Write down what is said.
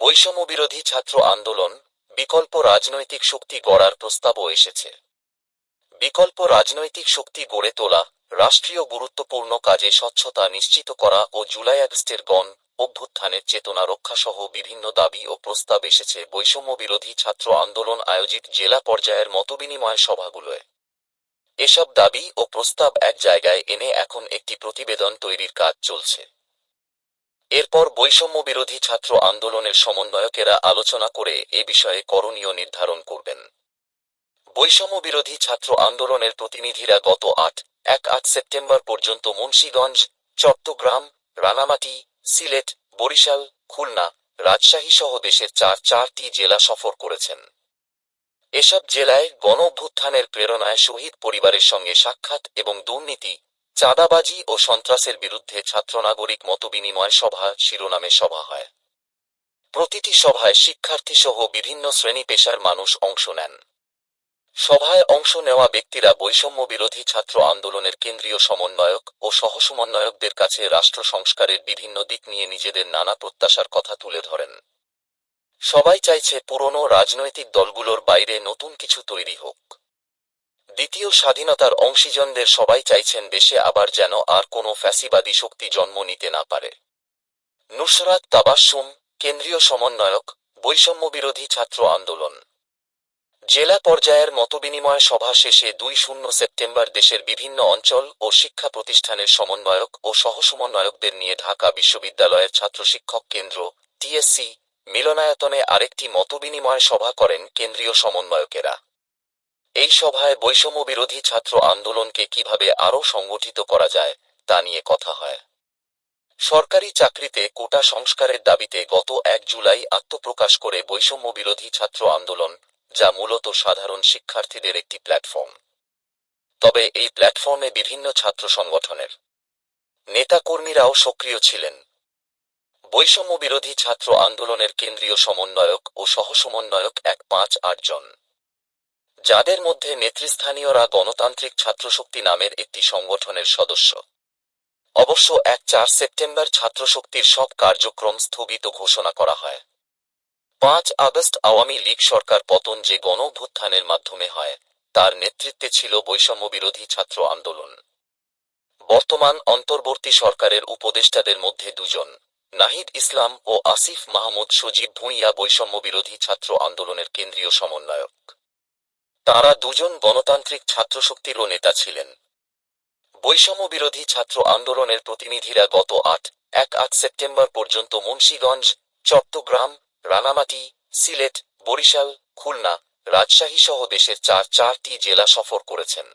বৈষম্যবিরোধী ছাত্র আন্দোলন বিকল্প রাজনৈতিক শক্তি গড়ার প্রস্তাবও এসেছে। বিকল্প রাজনৈতিক শক্তি গড়ে তোলা, রাষ্ট্রীয় গুরুত্বপূর্ণ কাজে স্বচ্ছতা নিশ্চিত করা ও জুলাই আগস্টের গণ অভ্যুত্থানের চেতনা রক্ষাসহ বিভিন্ন দাবি ও প্রস্তাব এসেছে বৈষম্য বিরোধী ছাত্র আন্দোলন আয়োজিত জেলা পর্যায়ের মতবিনিময় সভাগুলোয়। এসব দাবি ও প্রস্তাব এক জায়গায় এনে এখন একটি প্রতিবেদন তৈরির কাজ চলছে। এরপর বৈষম্য বিরোধী ছাত্র আন্দোলনের সমন্বয়কেরা আলোচনা করে এ বিষয়ে করণীয় নির্ধারণ করবেন। বৈষম্য বিরোধী ছাত্র আন্দোলনের প্রতিনিধিরা গত আট, এক আট সেপ্টেম্বর পর্যন্ত মুন্সীগঞ্জ, চট্টগ্রাম, রানামাটি, সিলেট, বরিশাল, খুলনা রাজশাহী সহ দেশের চার চারটি জেলা সফর করেছেন। এসব জেলায় গণ প্রেরণায় শহীদ পরিবারের সঙ্গে সাক্ষাৎ এবং দুর্নীতি চাঁদাবাজি ও সন্ত্রাসের বিরুদ্ধে ছাত্র নাগরিক মতবিনিময় সভা শিরোনামে সভা হয়। প্রতিটি সভায় শিক্ষার্থীসহ বিভিন্ন শ্রেণি পেশার মানুষ অংশ নেন। সভায় অংশ নেওয়া ব্যক্তিরা বৈষম্য বিরোধী ছাত্র আন্দোলনের কেন্দ্রীয় সমন্বয়ক ও সহসমন্বয়কদের কাছে রাষ্ট্র সংস্কারের বিভিন্ন দিক নিয়ে নিজেদের নানা প্রত্যাশার কথা তুলে ধরেন। সবাই চাইছে পুরনো রাজনৈতিক দলগুলোর বাইরে নতুন কিছু তৈরি হোক। দ্বিতীয় স্বাধীনতার অংশীজনদের সবাই চাইছেন দেশে আবার যেন আর কোনো ফ্যাসিবাদী শক্তি জন্ম নিতে না পারে। নুসরাত তাবাসুম কেন্দ্রীয় সমন্বয়ক বৈষম্য বিরোধী ছাত্র আন্দোলন। জেলা পর্যায়ের মতবিনিময় সভা শেষে দুই শূন্য সেপ্টেম্বর দেশের বিভিন্ন অঞ্চল ও শিক্ষা প্রতিষ্ঠানের সমন্বয়ক ও সহসমন্বয়কদের নিয়ে ঢাকা বিশ্ববিদ্যালয়ের ছাত্র শিক্ষক কেন্দ্র, টিএসসি, মিলনায়তনে আরেকটি মতবিনিময় সভা করেন কেন্দ্রীয় সমন্বয়কেরা। এই সভায় বৈষম্য বিরোধী ছাত্র আন্দোলনকে কীভাবে আরও সংগঠিত করা যায়, তা নিয়ে কথা হয়। সরকারি চাকরিতে কোটা সংস্কারের দাবিতে গত এক জুলাই আত্মপ্রকাশ করে বৈষম্য বিরোধী ছাত্র আন্দোলন, যা মূলত সাধারণ শিক্ষার্থীদের একটি প্ল্যাটফর্ম। তবে এই প্ল্যাটফর্মে বিভিন্ন ছাত্র সংগঠনের নেতাকর্মীরাও সক্রিয় ছিলেন। বৈষম্য বিরোধী ছাত্র আন্দোলনের কেন্দ্রীয় সমন্বয়ক ও সহসমন্বয়ক এক পাঁচ আট জন। যাদের মধ্যে নেতৃস্থানীয়রা গণতান্ত্রিক ছাত্রশক্তি নামের একটি সংগঠনের সদস্য। অবশ্য এক চার সেপ্টেম্বর ছাত্রশক্তির সব কার্যক্রম স্থগিত ঘোষণা করা হয়। পাঁচ আগস্ট আওয়ামী লীগ সরকার পতন যে গণ মাধ্যমে হয়, তার নেতৃত্বে ছিল বৈষম্য বিরোধী ছাত্র আন্দোলন। বর্তমান অন্তর্বর্তী সরকারের উপদেষ্টাদের মধ্যে দুজন, নাহিদ ইসলাম ও আসিফ মাহমুদ সজীব ভূঁইয়া বৈষম্য বিরোধী ছাত্র আন্দোলনের কেন্দ্রীয় সমন্বয়ক। তারা দুজন গণতান্ত্রিক ছাত্রশক্তিরও নেতা ছিলেন। বৈষম্য বিরোধী ছাত্র আন্দোলনের প্রতিনিধিরা গত আট, এক আট সেপ্টেম্বর পর্যন্ত মুন্সীগঞ্জ, চট্টগ্রাম, রানামাটি, সিলেট, বরিশাল, খুলনা রাজশাহী সহ দেশের চার চারটি জেলা সফর করেছেন।